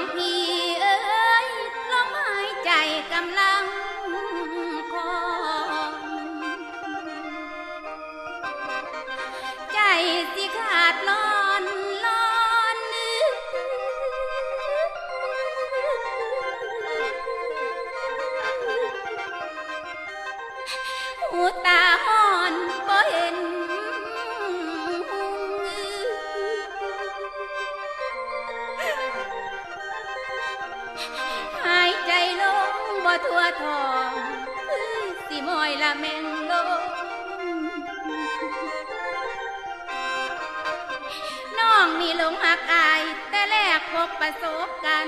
งพี่ ทั่วทองคือสิมอยละแมงลงน้องนี่หลงหักอาย แต่แรกพบประสบกัน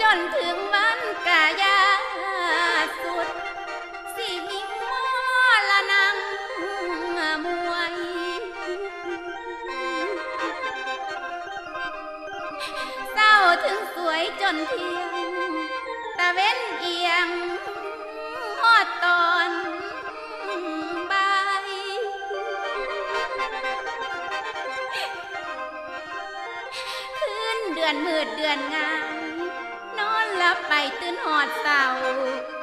จนถึง จนเทียงตะเว้นเอียงหอดตอนบายคืนเดือนมืดเดือนงามนอนหลับไปตื่นหอดเศร้า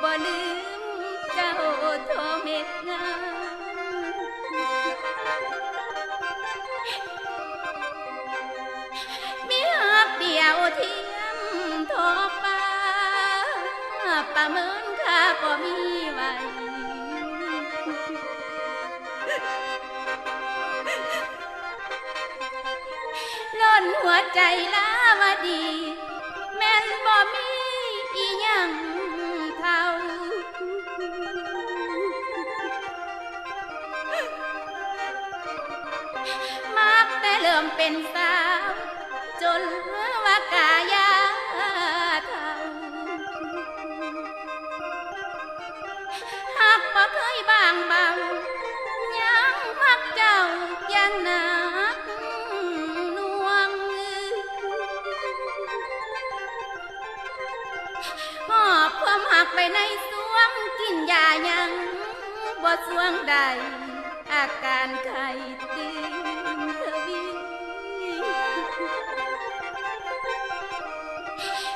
บ่ลืมเจ้าโทเม็ดงามมีหักเดียวทียม ทอฟ้าประเมินค่าก็มีไว้ล้นหัวใจลาวดี แม่นบ่มีอีหยังเท่ามักแต่เริ่มเป็นสาว จนว่ากาากไปในสวงกินยายังบ่สวงใด อาการไข้ตึงทวี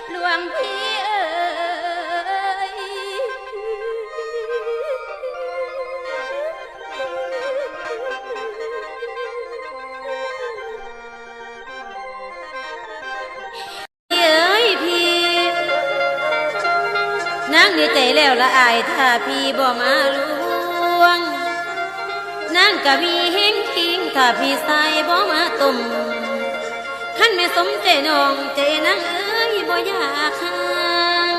หลวงพี่ นางดีใจแล้วละอายถ้าพี่บ่มาลวงนางกะมีเฮงคิงถ้าพี่ใส่บ่มาตุ่มขันไม่สมใจน้องใจนางเอ้ยบ่อยากห่าง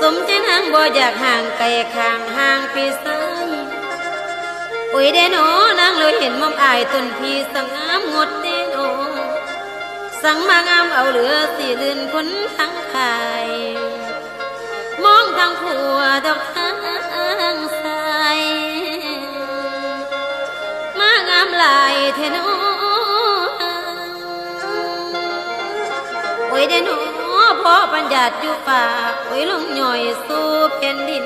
สมใจนางบ่อยากห่างไกลข้างห่างพี่ใส่โอ้ยเด้อนอนางเลยเห็นมอมอายต้นพี่สงามงดเด้อนอสั่งมางามเอาเหลือสีลื่นคนทั้งขาย มองทางผัวดอกทางสมางามหลายเทนอโอ้ยเดนอพอปัญญาตอยู่ป่าโอ้ยลงหน่อยสู่แผ่นดิน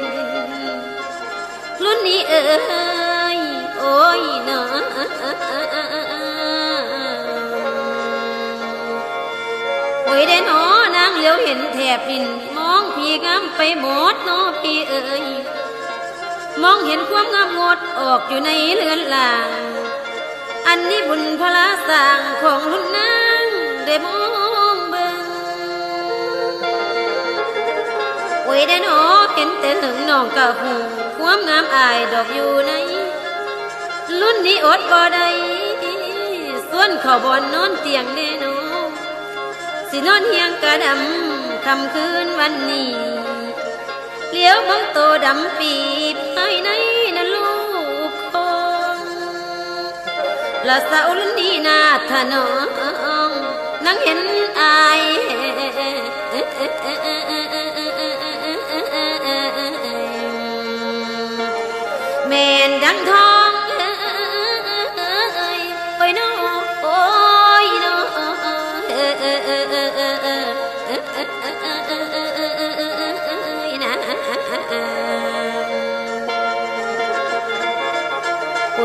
รุ่นนี้เอ้ยโอ้ยเนาะโอ้ยได้หนอนางเหลียวเห็นแถบดิน องพี่งามไปหมดเนอพี่เอ๋ยมองเห็นความงามงดออกอยู่ในเรือนหลางอันนี้บุญพระสร้างของรุ่นนางได้มองเบิงโอ้ยได้หนอเห็นแต่หึงน้องกะหูความงามอายดอกอยู่ในรุ่นนี้อดบ่ได้ส่วนเขาบอนนอนเตียงแน่นอนสินอนเฮียงกระดำ คำคืนวันนี้ เลี้ยวมองโตดำปีภายในนั้นลูกคงละสาวลุนนี้นาถนองนั่งเห็นอายแม่นดังทอ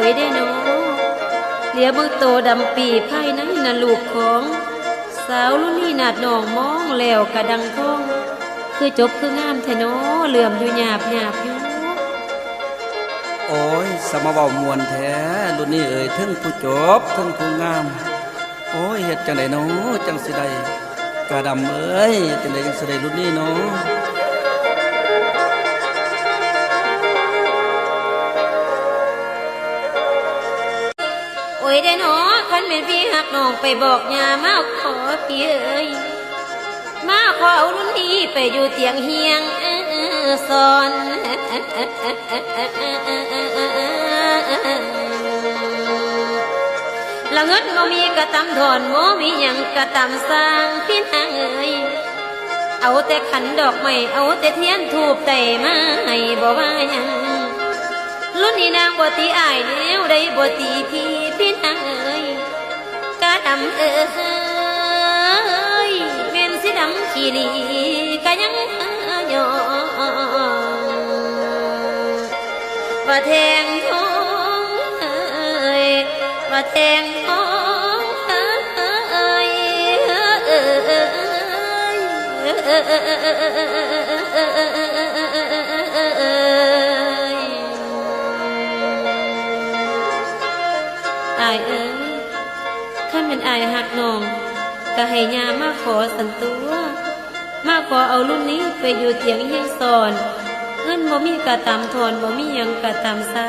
โอ้ยได้หนูลียเบิ่งโตดำปีภายในน่ะลูกของ สาวรุ่นนี้นาดนองมองแล้วกระดังทอง คือจบคืองามแท้เนอเหลื่อมอยู่หยาบหยาบอยู่โอ้ยสมเว้ามวนแท้รุ่นนี้เอ่ยถึงผู้จบถึงผู้งาม โอ้ยเฮ็ดจังได๋เนาะจังสิได้กระดำเอ้ยจังไดจังสิได้รุ่นนี้เนาะ ได้หนอคันเป็นพี่หักน้องไปบอกยามาขอพี่เอ้ยมาขอเอารุ่นนี้ไปอยู่เตียงเฮียงเออสอนละเงินบ่มีกระตำถอนบ่มีหยังกระตำสร้างพี่นางเอ้ยเอาแต่ขันดอกไม้เอาแต่เทียนทูบไต่มาให้บ่ว่าหยัง รุ่นนี้นางบ่ตีอายแนวได้บ่ตีพี่พี่นางเอ้ยกะดำเอ้ยแม่นสิดำขี้ลีกะยังยอว่าแทงทองเอ้ยว่าแทงทองเอ้ยเอ้ นอายหักน้องก็ให้ยามาขอสันตัว มาขอเอารุ่นนี้ไปอยู่เตียงเฮียงสอน เงินบ่มีกะตามทอนบ่มีหยังกะตามซา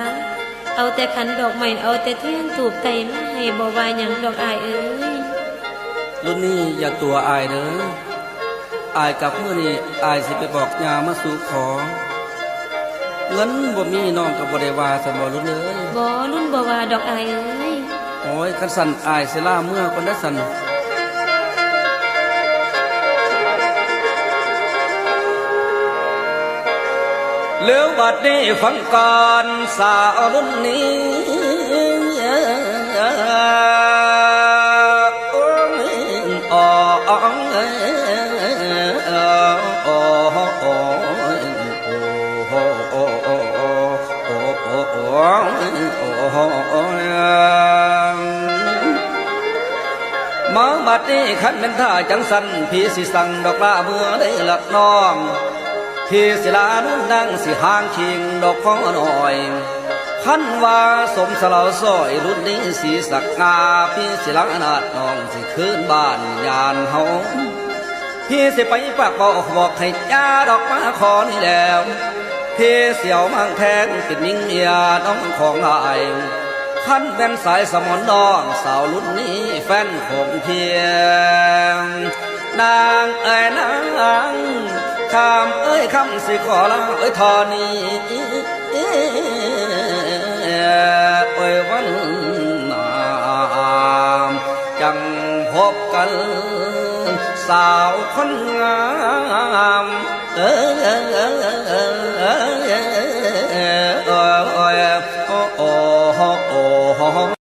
เอาแต่ขันดอกไม้เอาแต่เทียนถูกไตมาให้บ่ว่าหยังดอกอายเอ้ยรุ่นนี้อย่าตัวอายเด้ออายกับมื้อนี้อายสิไปบอกยามาสู่ขอเงินบ่มีน้องก็บ่ได้ว่าซั่นบ่รุ่นเอ้ยบ่รุ่นบ่ว่าดอกอายเอ้ย โอ้ยคันสันอายสิลาเมื่อคนได้สันเลี้ยวบัดนี้ฟังก่อนสาวรุ่นนี้โอ้ บัดนี้ขันเป็นท่าจังสันพี่สิสั่งดอกลาเมื่อได้หลักน้องพี่สิลานุ่นนั่งสิหางคิงดอกของหน่อยขันว่าสมสลาวซอยรุ่นนี้สีสักงาพี่สิลานาดน้องสิคืนบ้านยานเฮาพี่สิไปปากบอกบอกให้จ้าดอกมาขอนี่แล้วพี่เสียวมังแทงปิดนิ่งเมียน้องของอาย ขันเป็นสายสมอนน้องสาวรุ่นนี้แฟนของเพียง นางเอ้ยนางคำเอ้ยคำสิขอลาเอ้ยทอนี้เอ้ยวันนามจังพบกัน สาวคนงามเอ้